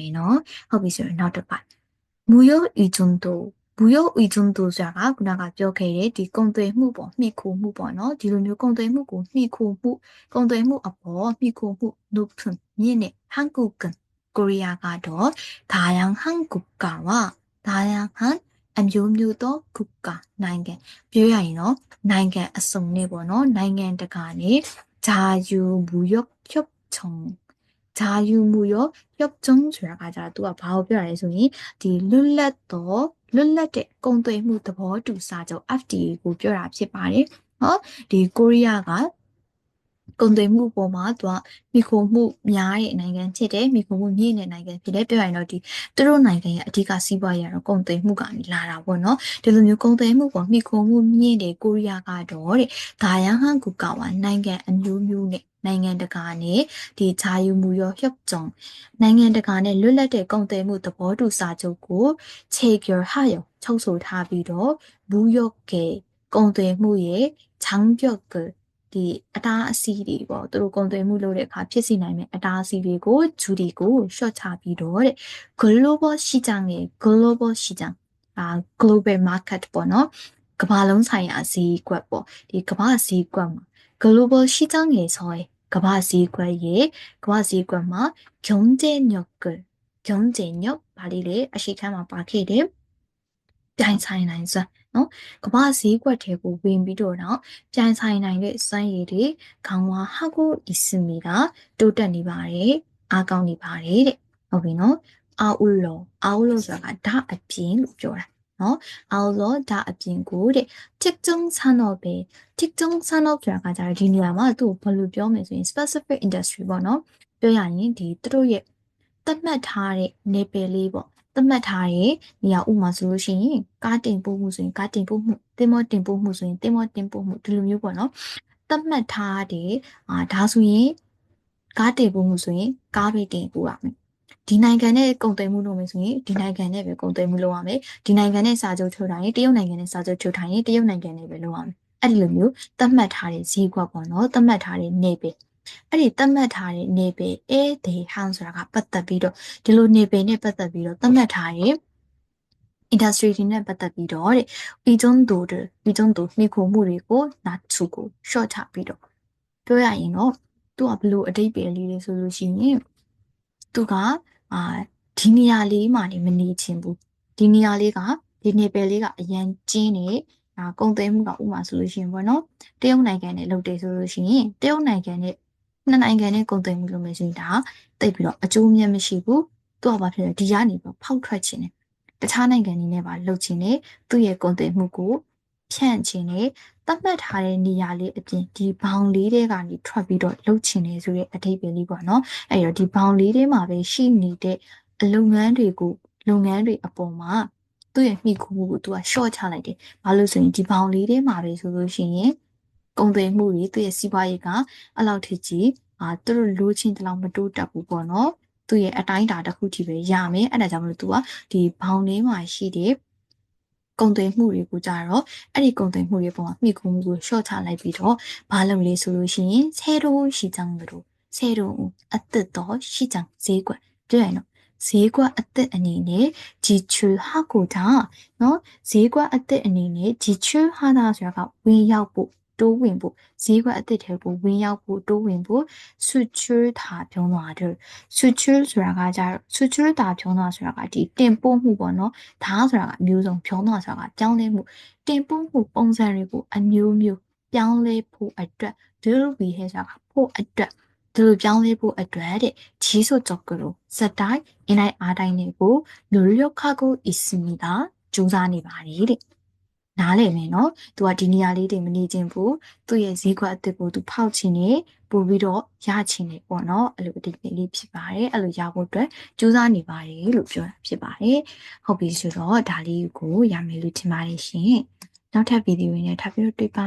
မယ်နော်ဟုတ်ပြီဆိုရင်နောက်တစ်ပတ်မူယောဤဂျွန်တိုဘူယောဤဂျွန်တိုဆိုတာကခုနကပြောခဲ့တဲ့ဒီကုံသွေမှုပေါ့မိခိုမှုပေါ့နော်ဒီလိုမျိုးကုံသွေမှုကိုမိခိုမှုကုံသွေမှုအပေါ်မိခိုမှုလုထွန်းမြင့်နဲ့ဟန်ကုကန်ကိုရီးယားကတော့ဒါယန်ဟန်ကုကဝဒါယန်ဟန်အမျိုးမျိုးသောကုကနိုင်ငံပြောရရင်တော့နိုင်ငံအစုံနဲ့ပေါ့နော်နိုင်ငံတကာနဲ့ဂျာယူဘူယောဖြုတ်ချုံ ဂျာယူမှုရောပျော့ကျုံဆိုတာကကြတော့သူကဘာကိုပြောရလဲဆိုရင်ဒီလွတ်လပ်သောလွတ်လပ်တဲ့ကုန်သွယ်မှုသဘောတူစာချုပ် FTA ကိုပြောတာဖြစ်ပါတယ်။နော်ဒီကိုရီးယားက ကုန်သွယ်မှုပေါ်မှာသူကမိခိုမှုများတဲ့နိုင်ငံဖြစ်တယ်မိခိုမှုမြင့်တဲ့နိုင်ငံဖြစ်တယ်ပြောရရင်တော့ဒီသူတို့နိုင်ငံရဲ့အဓိကစီးပွားရေးကတော့ကုန်သွယ်မှုကနေလာတာပေါ့နော်ဒီလိုမျိုးကုန်သွယ်မှုပေါ်မိခိုမှုမြင့်တဲ့ကိုရီးယားကတော့တဲ့ဂါယန်ဟန်ကူကဝါနိုင်ငံအမျိုးမျိုးနဲ့နိုင်ငံတကာနဲ့ဒီဂျာယူမူရောဟျော့ဂျုံနိုင်ငံတကာနဲ့လွတ်လပ်တဲ့ကုန်သွယ်မှုသဘောတူစာချုပ်ကိုချေဂျော်ဟာယောချုပ်ဆိုထားပြီးတော့ဘူယော့ကေကုန်သွယ်မှုရဲ့ချောင်းပြော့က ဒီအတားအဆီးတွေပေါ့သူတို့ကုန်သွယ်မှုလုပ်တဲ့အခါဖြစ်စီနိုင်မယ့်အတားအဆီးတွေကိုဂျူဒီကိုရှော့ချပြီးတော့တဲ့ global ရှိကြငယ် global ရှိကြအာ global market ပေါ့နော်ကမ္ဘာလုံးဆိုင်ရာဈေးကွက်ပေါ့ဒီကမ္ဘာဈေးကွက်မှာ global ရှိကြငယ်ဆိုရင်ကမ္ဘာဈေးကွက်ရဲ့ကမ္ဘာဈေးကွက်မှာဂျုံကျညော့ကဂျုံကျညော့ပါလိလေအရှိခမ်းမှာပါခဲ့တယ်ပြိုင်ဆိုင်နိုင်စွာ နော်ကမ္ဘာဈေးကွက်ထဲကိုဝင်ပြီးတော့တော့ပြိုင်ဆိုင်နိုင်တဲ့စွမ်းရည်တွေခေါင်းဝါဟာကိုအစ်စမီတာတိုးတက်နေပါတယ်အားကောင်းနေပါတယ်တဲ့ဟုတ်ပြီနော်အာဥလောအာဥလောဆိုတာကဓာအပြင်လို့ပြောတာနော်အာဥလောဓာအပြင်ကိုတဲ့တစ်ကျုံဆန်တော့ပဲတစ်ကျုံဆန်တော့ဆိုတာကကြတော့ဒီနေရာမှာသူ့ကိုဘယ်လိုပြောမယ်ဆိုရင် specific industry ပေါ့နော်ပြောရရင်ဒီသူတို့ရဲ့သတ်မှတ်ထားတဲ့ ne ပယ်လေးပေါ့ သတ်မှတ်ထားတဲ့နေရာဥမာဆိုလို့ရှိရင်ကားတင်ပို့မှုဆိုရင်ကားတင်ပို့မှုတင်မောတင်ပို့မှုဆိုရင်တင်မောတင်ပို့မှုဒီလိုမျိုးပေါ့နော်သတ်မှတ်ထားတဲ့အာဒါဆိုရင်ကားတင်ပို့မှုဆိုရင်ကားပဲတင်ပို့ရမယ်ဒီနိုင်ငံနဲ့ကုန်သွယ်မှုလုပ်မယ်ဆိုရင်ဒီနိုင်ငံနဲ့ပဲကုန်သွယ်မှုလုပ်ရမယ်ဒီနိုင်ငံနဲ့စာချုပ်ချုပ်ထားရင်တရုတ်နိုင်ငံနဲ့စာချုပ်ချုပ်ထားရင်တရုတ်နိုင်ငံနဲ့ပဲလုပ်ရမယ်အဲ့ဒီလိုမျိုးသတ်မှတ်ထားတဲ့ဈေးကွက်ပေါ့နော်သတ်မှတ်ထားတဲ့နေပဲ အဲ့ဒီသတ်မှတ်ထားတဲ့နေပယ်အဲဒေဟန်ဆိုတာကပတ်သက်ပြီးတော့ဒီလိုနေပယ်နဲ့ပတ်သက်ပြီးတော့သတ်မှတ်ထားတဲ့ industry တွေနဲ့ပတ်သက်ပြီးတော့တဲ့ပြီးကျုံးတို့ပြီးကျုံးတို့မိခိုမှုတွေကိုနာချုကို short ချပြီးတော့ပြောရရင်တော့သူကဘလို့အတိတ်ပဲလေးလေးဆိုလို့ရှိရင်သူကအာဒီနေရာလေးမှာနေမနေချင်ဘူးဒီနေရာလေးကဒီနေပယ်လေးကအရန်ကျင်းနေဒါကုံသိမ်းမှုကဥမာဆိုလို့ရှိရင်ပေါ့နော်တရုတ်နိုင်ငံနဲ့လုပ်တယ်ဆိုလို့ရှိရင်တရုတ်နိုင်ငံနဲ့ နှစ်နိုင်ငံနဲ့ကုန်သွယ်မှုလုပ်မယ်ဆိုရင်ဒါတိတ်ပြီးတော့အကျိုးမြတ်မရှိဘူးသူကဘာဖြစ်လဲဒီကနေပြီးဖောက်ထွက်ခြင်းနဲ့တခြားနိုင်ငံတွေနဲ့ပါလှုပ်ခြင်းနဲ့သူ့ရဲ့ကုန်သွယ်မှုကိုဖြန့်ခြင်းနဲ့သတ်မှတ်ထားတဲ့နေရာလေးအပြင်ဒီဘောင်လေးတွေကနေထွက်ပြီးတော့လှုပ်ခြင်းနေဆိုတဲ့အထိပ္ပယ်လေးပေါ့နော်အဲ့တော့ဒီဘောင်လေးတွေမှာပဲရှိနေတဲ့အလုပ်ငန်းတွေကိုလုပ်ငန်းတွေအပေါ်မှာသူ့ရဲ့မိခိုးမှုကိုသူက short ချလိုက်တယ်။ဘာလို့ဆိုရင်ဒီဘောင်လေးတွေမှာပဲဆိုလို့ရှိရင် ကုန်သွယ်မှုတွေသူ့ရဲ့စီးပွားရေးကအလောက်ထိကြီးအာသူတို့လိုချင်တဲ့လောက်မတိုးတက်ဘူးပေါ့နော်သူ့ရဲ့အတိုင်းအတာတစ်ခုထိပဲရမယ်အဲ့ဒါကြောင့်မလို့သူကဒီဘောင်ထဲမှာရှိတဲ့ကုန်သွယ်မှုတွေကိုကြတော့အဲ့ဒီကုန်သွယ်မှုတွေပေါ်မှာမိကုမှုကို short ချလိုက်ပြီးတော့ဘာလုပ်လဲဆိုလို့ရှိရင်ဆဲတော့ရှိချင်တို့ဆဲတော့အသက်တော့ရှိချင်ဈေးကွက်တွေ့ရနော်ဈေးကွက်အသစ်အနေနဲ့ဂျီချူဟာကိုတာနော်ဈေးကွက်အသစ်အနေနဲ့ဂျီချူဟာတာဆိုတာကဝင်ရောက်ဖို့ တိုးဝင်ဖို့ဈေးကွက်အသစ်ထဲကိုဝင်ရောက်ဖို့တိုးဝင်ဖို့ suture တာပြောင်းသွားတယ် suture ဆိုတာကကြာ suture တာပြောင်းသွားဆိုတာကဒီတင်ပို့မှုပေါ့နော်ဒါဆိုတာကအမျိုးဆုံးပြောင်းသွားဆိုတာကပြောင်းလဲမှုတင်ပို့မှုပုံစံတွေကိုအမျိုးမျိုးပြောင်းလဲဖို့အတွက် do we ဟဲ့ဆိုတာကဖို့အတွက်ဒီလိုပြောင်းလဲဖို့အတွက်တဲ့ဂျီဆိုကြောက်ကလိုစက်တိုင်းအင်းတိုင်းအားတိုင်းတွေကိုလူရောက်ခကိုအစ်စီမီတာစူးစမ်းနေပါတယ်တဲ့ နားလည်မယ်နော်။ तू ကဒီနေရာလေးတွေမနေခြင်းဘူး။သူ့ရဲ့ဈေးကွက်အသစ်ကို तू ဖောက်ခြင်းနဲ့ပို့ပြီးတော့ရခြင်းနဲ့ပေါ့နော်။အဲ့လိုအတိတ်လေးဖြစ်ပါတယ်။အဲ့လိုရဖို့အတွက်ကြိုးစားနေပါတယ်လို့ပြောတာဖြစ်ပါတယ်။ဟုတ်ပြီဆိုတော့ဒါလေးကိုရမယ်လို့ထင်ပါတယ်ရှင်။နောက်ထပ်ဗီဒီယိုနဲ့ထပ်ပြီးတော့တွေ့ပါ